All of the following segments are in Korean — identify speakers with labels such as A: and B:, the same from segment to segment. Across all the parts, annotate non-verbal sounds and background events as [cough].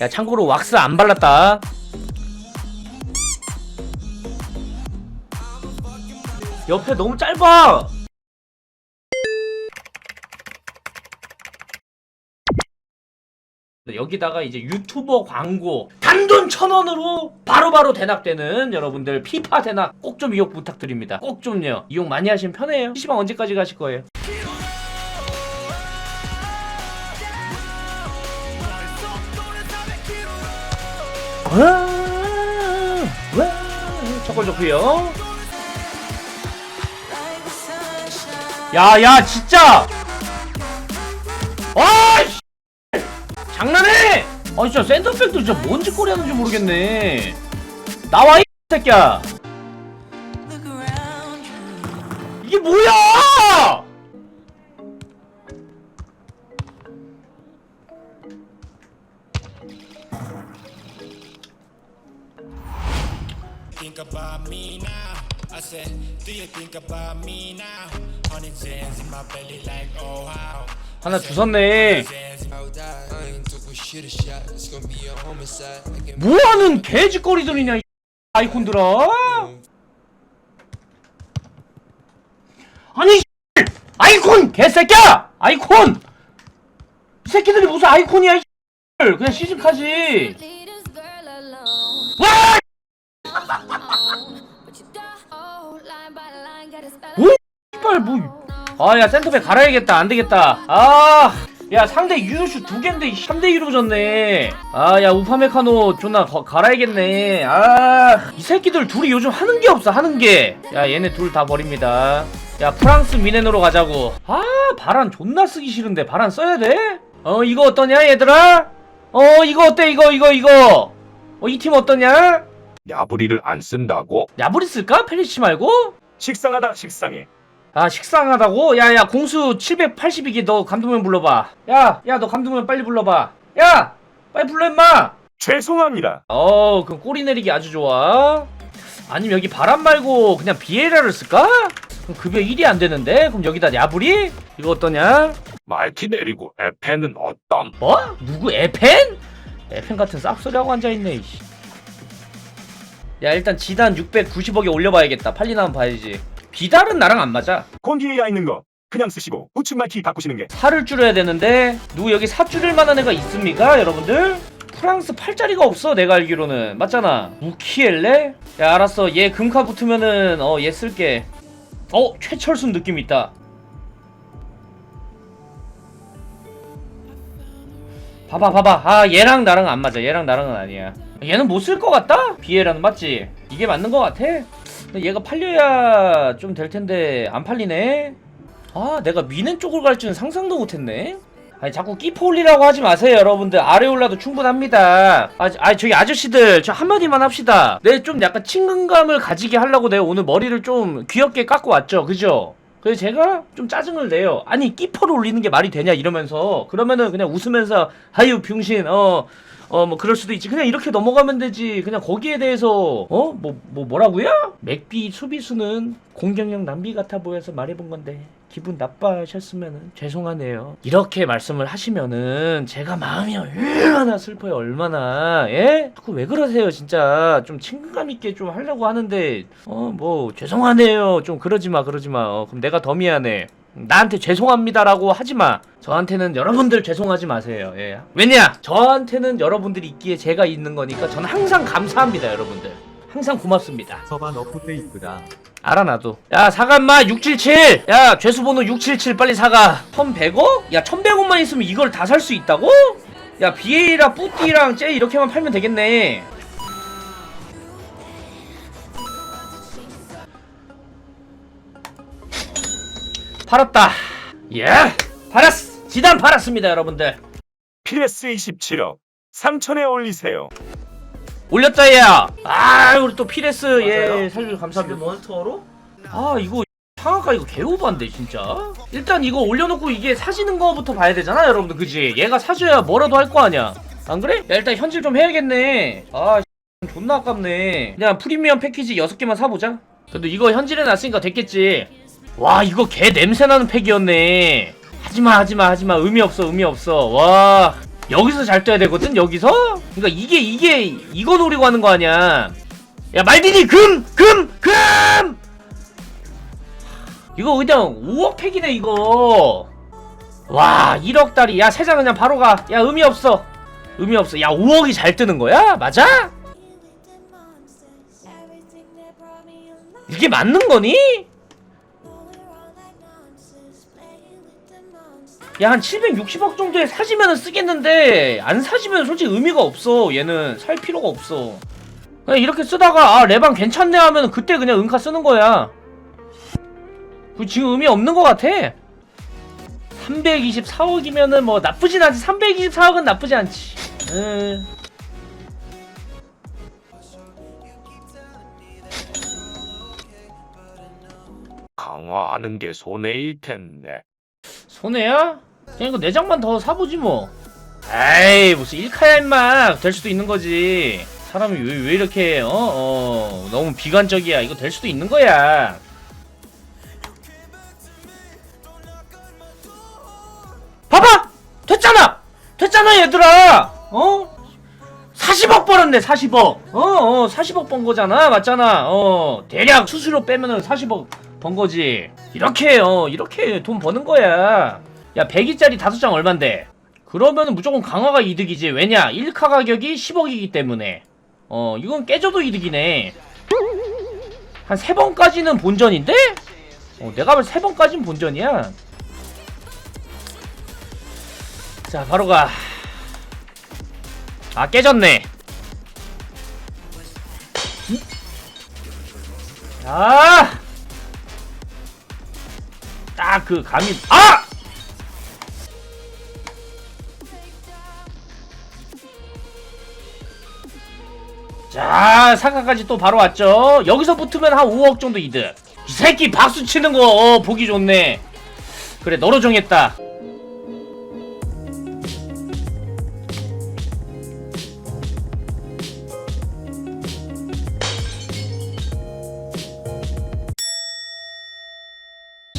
A: 야 참고로 왁스 안 발랐다 옆에 너무 짧아 여기다가 이제 유튜버 광고 단돈 천 원으로 바로바로 대납되는 여러분들 피파 대납 꼭좀 이용 부탁드립니다. 꼭 좀요. 이용 많이 하시면 편해요. PC방 언제까지 가실 거예요? 저걸 좋고요. 야야 진짜. 와, 씨. 장난해? 아 진짜 센터백도 진짜 뭔 짓거리 하는지 모르겠네. 나와 이 새끼야. 이게 뭐야?
B: Me now? I said, do you think about me now? Honey jams in my belly like, oh wow.
A: 하나 주웠네. 뭐하는 개짓거리들이냐 이 아이콘들아? 아니 이 아이콘 개새끼야! 아이콘! 이 새끼들이 무슨 아이콘이야 이 그냥 시집하지. 와! 뭐? 씨발 뭐? 아 야 센터백 갈아야겠다 안 되겠다. 아. 야 상대 유효슈 두 갠데 3대 2로 졌네. 아 야 우파메카노 존나 거- 갈아야겠네. 아 이 새끼들 둘이 요즘 하는 게 없어 하는 게. 야 얘네 둘 다 버립니다. 야 프랑스 미넨으로 가자고. 아 바란 존나 쓰기 싫은데 바란 써야 돼? 어 이거 어떠냐 얘들아? 어 이거 어때 이거 이거 이거. 어 이 팀 어떠냐?
C: 야부리를 안 쓴다고?
A: 야부리 쓸까? 페리치 말고?
C: 식상하다 식상해
A: 아 식상하다고? 야야 공수 782개 너 감독면 불러봐 야 야 너 감독면 빨리 불러봐 야 빨리 불러 임마
C: 죄송합니다
A: 어 그럼 꼬리 내리기 아주 좋아 아니면 여기 바람 말고 그냥 비에라를 쓸까? 그럼 급여 1이 안 되는데? 그럼 여기다 야부리? 이거 어떠냐?
C: 말티 내리고 에페는 어떤
A: 뭐? 누구 에펜? 에펜 같은 싹소리하고 앉아있네 이씨. 야 일단 지단 690억에 올려봐야겠다. 팔리나면 봐야지. 비달은 나랑 안 맞아.
C: 콘디에야 있는 거 그냥 쓰시고 우측 말티 바꾸시는 게.
A: 살을 줄여야 되는데 누구 여기 사 줄일 만한 애가 있습니까 여러분들? 프랑스 팔자리가 없어 내가 알기로는. 맞잖아. 무키엘레? 야 알았어. 얘 금카 붙으면은 어 얘 쓸게. 어 최철순 느낌 있다. 봐봐 봐봐. 아 얘랑 나랑 안 맞아. 얘랑 나랑은 아니야 얘는 못 쓸 것 같다? 비에라는 맞지? 이게 맞는 것 같아? 근데 얘가 팔려야 좀 될 텐데 안 팔리네? 아 내가 미넨 쪽을 갈 줄은 상상도 못했네. 아니 자꾸 끼포 올리라고 하지 마세요 여러분들. 아레올라도 충분합니다. 아, 아 저기 아저씨들 저 한마디만 합시다. 내 좀 약간 친근감을 가지게 하려고 내가 오늘 머리를 좀 귀엽게 깎고 왔죠. 그죠? 그래서 제가 좀 짜증을 내요. 아니 끼포를 올리는 게 말이 되냐 이러면서. 그러면은 그냥 웃으면서 아유 병신 어 어 뭐 그럴 수도 있지. 그냥 이렇게 넘어가면 되지. 그냥 거기에 대해서 어? 뭐 뭐 뭐 라고요? 맥비 수비수는 공격력 낭비 같아 보여서 말해본 건데 기분 나빠하셨으면 죄송하네요. 이렇게 말씀을 하시면은 제가 마음이 얼마나 슬퍼요 얼마나. 예? 자꾸 왜 그러세요 진짜? 좀 친근감 있게 좀 하려고 하는데 어 뭐 죄송하네요. 좀 그러지 마 그러지 마. 어, 그럼 내가 더 미안해 나한테 죄송합니다라고 하지 마. 저한테는 여러분들 죄송하지 마세요. 예. 왜냐? 저한테는 여러분들이 있기에 제가 있는 거니까 저는 항상 감사합니다, 여러분들. 항상 고맙습니다.
D: 서반 어프데 이쁘다.
A: 알아 나도. 야 사과마 677. 야 죄수번호 677 빨리 사가. 1100억? 야 1100억만 있으면 이걸 다 살 수 있다고? 야 비에이라 뿌띠랑 쟤 이렇게만 팔면 되겠네. 팔았다. 예. 팔았어. 지단 팔았습니다, 여러분들.
C: PS 27억 3천에 올리세요
A: 올렸다 얘야. 아 우리 또 피레스 예 살려 감사합니다.
E: 몬스터로?
A: 아 이거 상하가 이거 개오반데 진짜 일단 이거 올려놓고 이게 사지는 거부터 봐야 되잖아 여러분들 그지 얘가 사줘야 뭐라도 할 거 아니야 안 그래? 야 일단 현질 좀 해야겠네 아 존나 아깝네 그냥 프리미엄 패키지 6개만 사보자 그래도 이거 현질해 놨으니까 됐겠지 와 이거 개 냄새나는 팩이었네 하지마 하지마 하지마 의미 없어 의미 없어 와 여기서 잘 떠야 되거든 여기서 그러니까 이게 이게 이거 노리고 하는 거 아니야 야 말디니 금! 금! 금! 이거 그냥 5억 팩이네 이거 와 1억 달이 야 세장 그냥 바로 가야 의미 없어 의미 없어 야 5억이 잘 뜨는 거야? 맞아? 이게 맞는 거니? 야 한 760억 정도에 사지면 쓰겠는데 안 사지면 솔직히 의미가 없어 얘는 살 필요가 없어 그냥 이렇게 쓰다가 아 레방 괜찮네 하면 그때 그냥 은카 쓰는 거야 그 지금 의미 없는 것 같아 324억이면은 뭐 나쁘진 않지 324억은 나쁘지 않지 음.
C: 강화하는 게 손해일 텐데.
A: 손해야? 그냥 이거 4장만 더 사보지 뭐 에이 무슨 1카야 임마 될 수도 있는 거지 사람이 왜, 왜 이렇게 어? 어 너무 비관적이야 이거 될 수도 있는 거야 봐봐! 됐잖아! 됐잖아 얘들아! 어? 40억 벌었네 40억 어? 어 40억 번 거잖아 맞잖아 어 대략 수수료 빼면은 40억 번 거지 이렇게 어 이렇게 돈 버는 거야 야 100이짜리 5장 얼만데? 그러면은 무조건 강화가 이득이지. 왜냐? 1카 가격이 10억이기 때문에. 어 이건 깨져도 이득이네. 한 3번까지는 본전인데? 어 내가 볼 3번까지는 본전이야. 자 바로 가. 아 깨졌네. 아! 딱 그 감이 아! 자 사카까지 또 바로 왔죠. 여기서 붙으면 한 5억 정도 이득. 이 새끼 박수 치는 거 어, 보기 좋네. 그래 너로 정했다.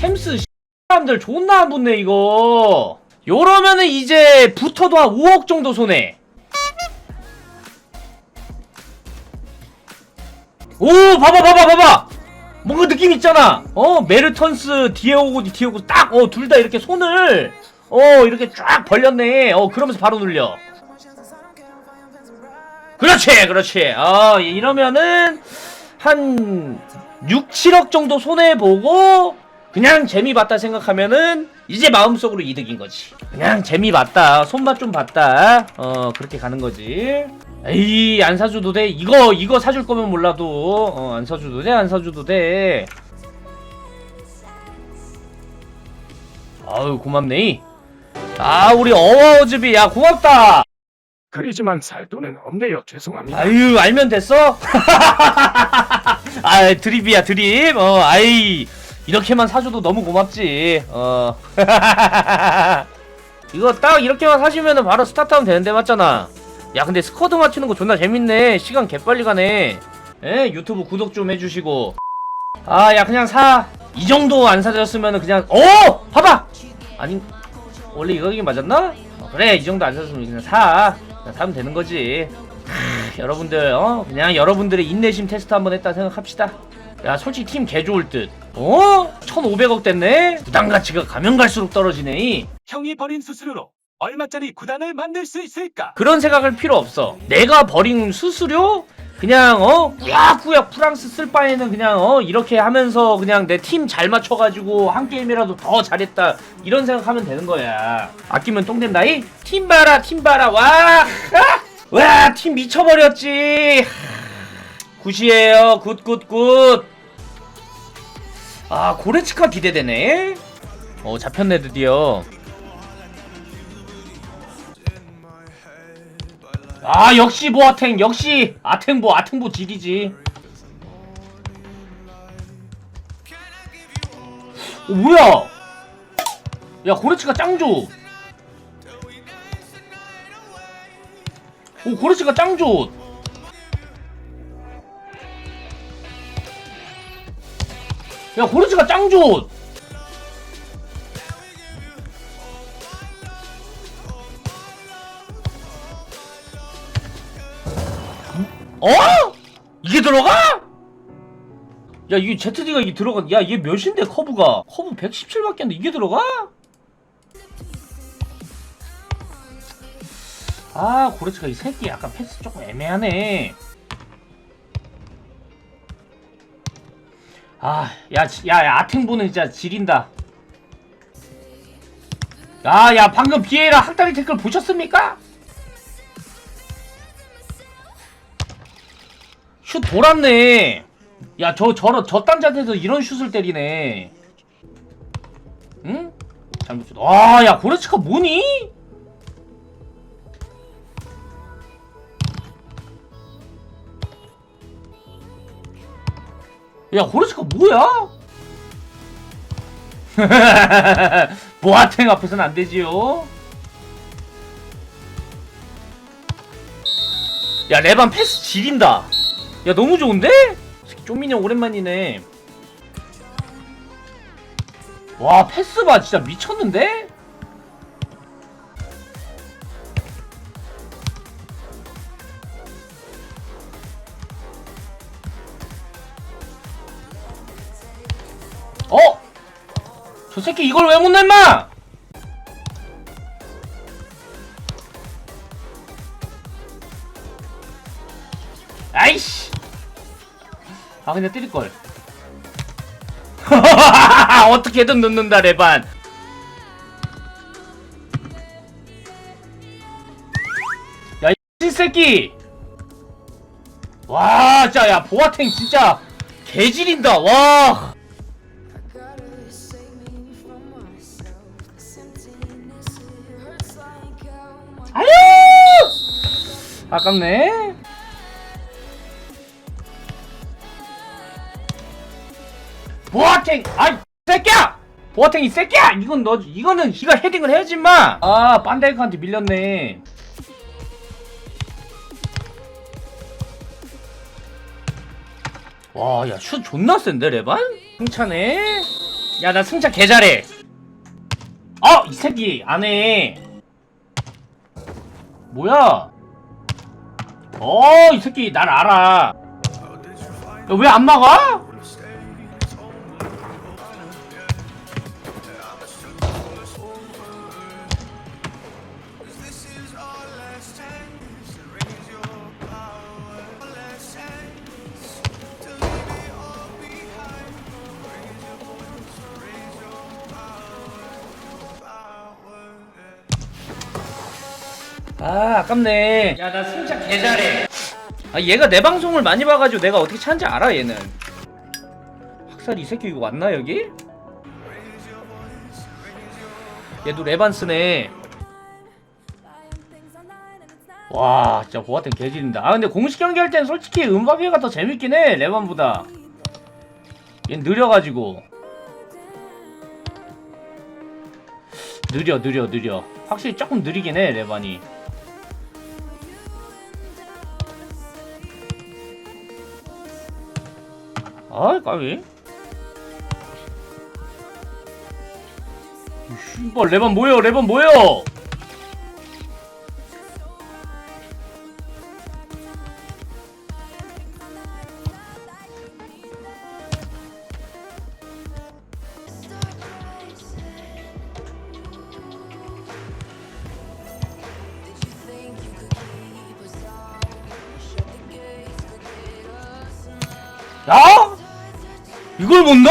A: 챔스 사람들 존나 안 붙네 이거. 요러면은 이제 붙어도 한 5억 정도 손해 오 봐봐 봐봐 봐봐. 뭔가 느낌 있잖아. 어 메르턴스 디에오고 디에오고 딱 어 둘 다 이렇게 손을 어 이렇게 쫙 벌렸네. 어 그러면서 바로 눌려. 그렇지 그렇지. 어 이러면은 한 6, 7억 정도 손해보고 그냥 재미 봤다 생각하면은 이제 마음속으로 이득인 거지. 그냥 재미 봤다 손맛 좀 봤다. 어 그렇게 가는 거지 에이 안 사줘도 돼? 이거 이거 사줄 거면 몰라도. 어, 안 사줘도 돼? 안 사줘도 돼? 아유 고맙네. 아 우리 어워즈비 야 고맙다.
C: 그리지만 살 돈은 없네요. 죄송합니다.
A: 아유 알면 됐어? [laughs] 아 드립이야 드립. 어 아이 이렇게만 사줘도 너무 고맙지. 어. [laughs] 이거 딱 이렇게만 사시면은 바로 스타트하면 되는데 맞잖아 야 근데 스쿼드 맞추는 거 존나 재밌네. 시간 개빨리 가네. 에? 유튜브 구독 좀 해주시고. 아 야 그냥 사. 이 정도 안 사줬으면은 그냥 어? 봐봐! 아니 원래 이거긴 맞았나? 어, 그래 이 정도 안 사줬으면 그냥 사. 그냥 사면 되는 거지. 크, 여러분들 어? 그냥 여러분들의 인내심 테스트 한번 했다 생각합시다. 야 솔직히 팀 개 좋을 듯. 어? 1500억 됐네? 부담 가치가 가면 갈수록 떨어지네
C: 형이 벌인 수수료로 얼마짜리 구단을 만들 수 있을까?
A: 그런 생각할 필요 없어. 내가 버린 수수료? 그냥 어? 꾸역꾸역 프랑스 쓸 바에는 그냥 어? 이렇게 하면서 그냥 내 팀 잘 맞춰가지고 한 게임이라도 더 잘했다. 이런 생각하면 되는 거야. 아끼면 똥 된다이? 팀 봐라 팀 봐라. 와와팀 [laughs] 미쳐버렸지. 굿이에요. 굿굿굿. 아 고레츠카 기대되네. 어 잡혔네 드디어 아 역시 보아탱 역시 아탱보 아탱보 지리지. 어 뭐야? 야 고레츠가 짱좋 오 고레츠가 짱좋 야 고레츠가 짱좋 야 이게 ZD가 이게 들어가 야 이게 몇인데 커브가 커브 117밖에 안돼 이게 들어가? 아 고레츠가 이 새끼 약간 패스 조금 애매하네 아야야 야, 야, 아탱보는 진짜 지린다 야야 방금 비에라 학다리 태클 보셨습니까? 슛 돌았네. 야, 저, 저런, 저딴 자세에서 이런 슛을 때리네. 응? 잘못 슛. 아, 야, 고레츠카 뭐니? 야, 고레츠카 뭐야? [laughs] 보아탱 앞에서는 안 되지요. 야, 레반 패스 지린다. 야 너무 좋은데? 쪼민이 오랜만이네 와 패스 봐 진짜 미쳤는데? 어? 저 새끼 이걸 왜 못 냈마? 아 그냥 때릴걸 어떻게든 넣는다 레반 야이 새끼 와 진짜 야 보아탱 진짜 개질인다 와 아깝네 보아탱! 아이 새끼야! 보아탱 이 새끼야! 이건 너 이거는 네가 헤딩을 해야지 마아 반다이크한테 밀렸네. 와야슛 존나 센데 레반 승차네 야 나 승차 개 잘해. 어이 새끼 안해. 뭐야? 어 이 새끼 날 알아. 왜안 막아? 아 아깝네. 야 나 승차 개 잘해. 아 얘가 내 방송을 많이 봐가지고 내가 어떻게 찾는지 알아 얘는? 학살 이 새끼 이거 왔나 여기? 얘도 레반스네. 와 진짜 보아텐 개질인다. 아 근데 공식 경기 할 땐 솔직히 음바비가 더 재밌긴 해 레반보다. 얘 느려가지고. 느려 느려 느려. 확실히 조금 느리긴 해 레반이 아 까비. 씨발 레반 뭐예요 레반 뭐예요 이걸!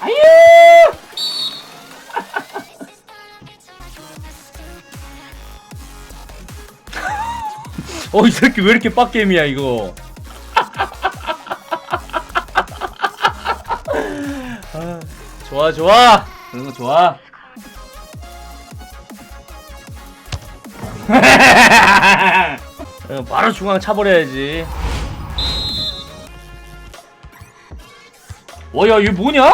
A: 아유! [laughs] 어, 이 새끼 왜 이렇게 빡게임이야, 이거. 좋아. 그런 거 좋아. [laughs] 어, 바로 중앙 차버려야지. 와, 야, 얘 뭐냐?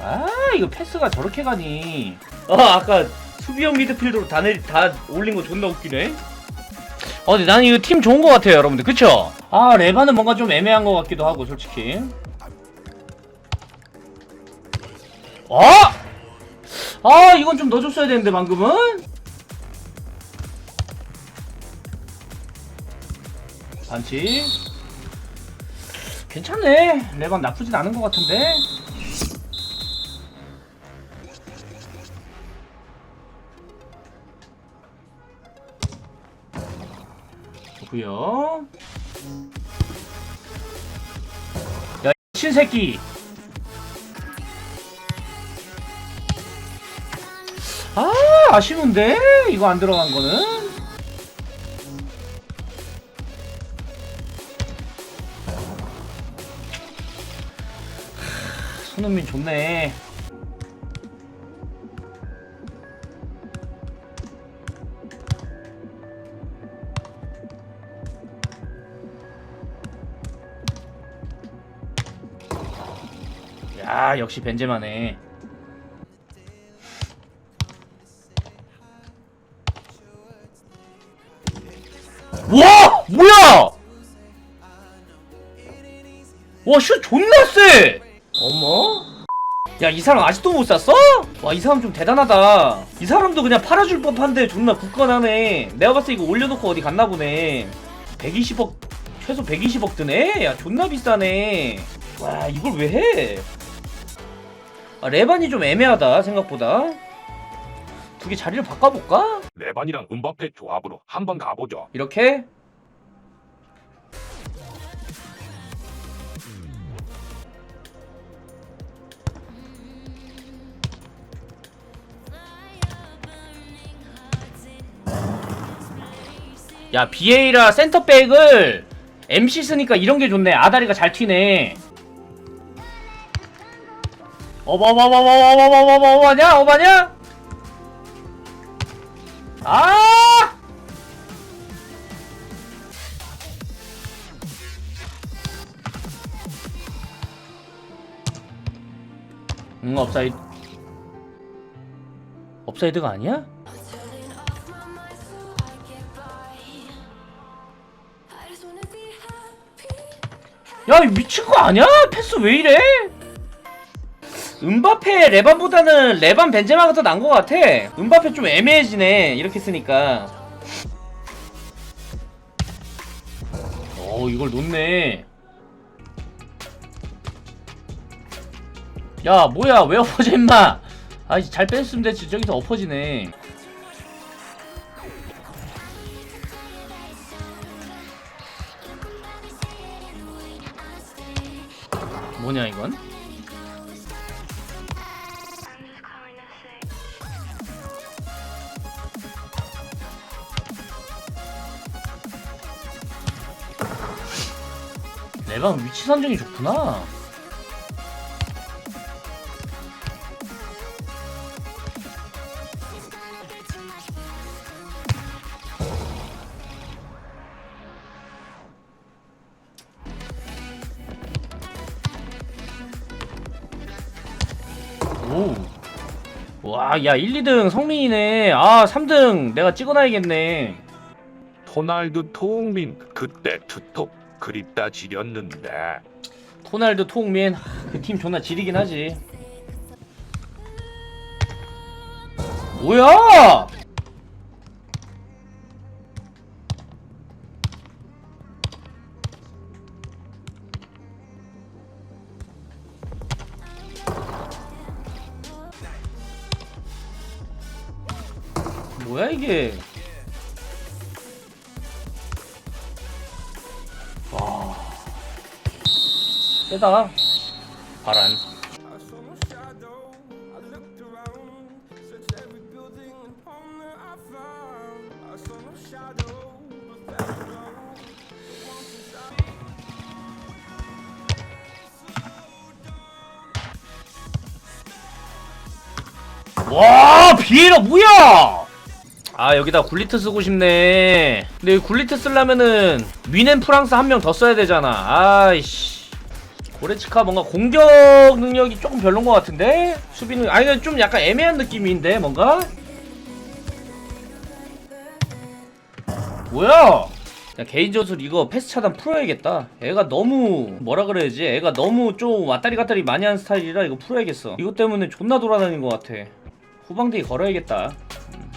A: 아 이거 패스가 저렇게 가니 어 아까 수비형 미드필더로 다, 내, 다 올린 거 존나 웃기네 어 근데 나는 이거 팀 좋은 거 같아요 여러분들. 그쵸? 아 레바는 뭔가 좀 애매한 거 같기도 하고 솔직히. 어? 아 이건 좀 넣어줬어야 되는데 방금은? 반칙. 괜찮네. 레반 나쁘진 않은 것 같은데 좋구요. 야 신새끼. 아 아쉬운데? 이거 안 들어간 거는? 손흥민 좋네 야 역시 벤제마네 와! 뭐야! 와 슛 존나 세 어머? 야 이 사람 아직도 못 샀어? 와 이 사람 좀 대단하다. 이 사람도 그냥 팔아줄 법한데 존나 굳건하네. 내가 봤을 때 이거 올려놓고 어디 갔나 보네. 120억 최소 120억 드네? 야 존나 비싸네. 와 이걸 왜 해? 아, 레반이 좀 애매하다 생각보다 두 개 자리를 바꿔볼까?
C: 레반이랑 은바페 조합으로 한번 가보죠.
A: 이렇게 야 비에이라 센터백을 MC 쓰니까 이런 게 좋네 아다리가 잘 튀네 어버버버버버버버버버냐 어바냐 아 응 업사이드 업사이드가 아니야? 야, 이 미친 거 아니야? 패스 왜 이래? 은바페 레반보다는 레반 벤제마가 더 나은 것 같아. 은바페 좀 애매해지네. 이렇게 쓰니까. 어, 이걸 놓네. 야, 뭐야? 왜 엎어져, 임마? 아, 잘 뺐으면 됐지. 저기서 엎어지네. 뭐냐, 이건? 레방 위치 선정이 좋구나. 오. 와, 야, 1, 2등 성민이네. 아, 3등 내가 찍어놔야겠네.
C: 호날두 토흥민 그때 투톱 그립다 지렸는데
A: 호날두 통민 그 팀 존나 지리긴 하지. 뭐야? 뭐야 이게?
E: Very low.
A: 와. 비에라 뭐야? 아 여기다 굴리트 쓰고 싶네. 근데 굴리트 쓰려면은 위넨 프랑스 한 명 더 써야 되잖아. 아이씨 고레츠카 뭔가 공격 능력이 조금 별론 것 같은데 수비는 아니 좀 약간 애매한 느낌인데 뭔가 뭐야 야, 개인전술 이거 패스 차단 풀어야겠다. 애가 너무 뭐라 그래야지? 애가 너무 좀 왔다리 갔다리 많이 하는 스타일이라 이거 풀어야겠어. 이것 때문에 존나 돌아다닌 것 같아. 후방대기 걸어야겠다. 음.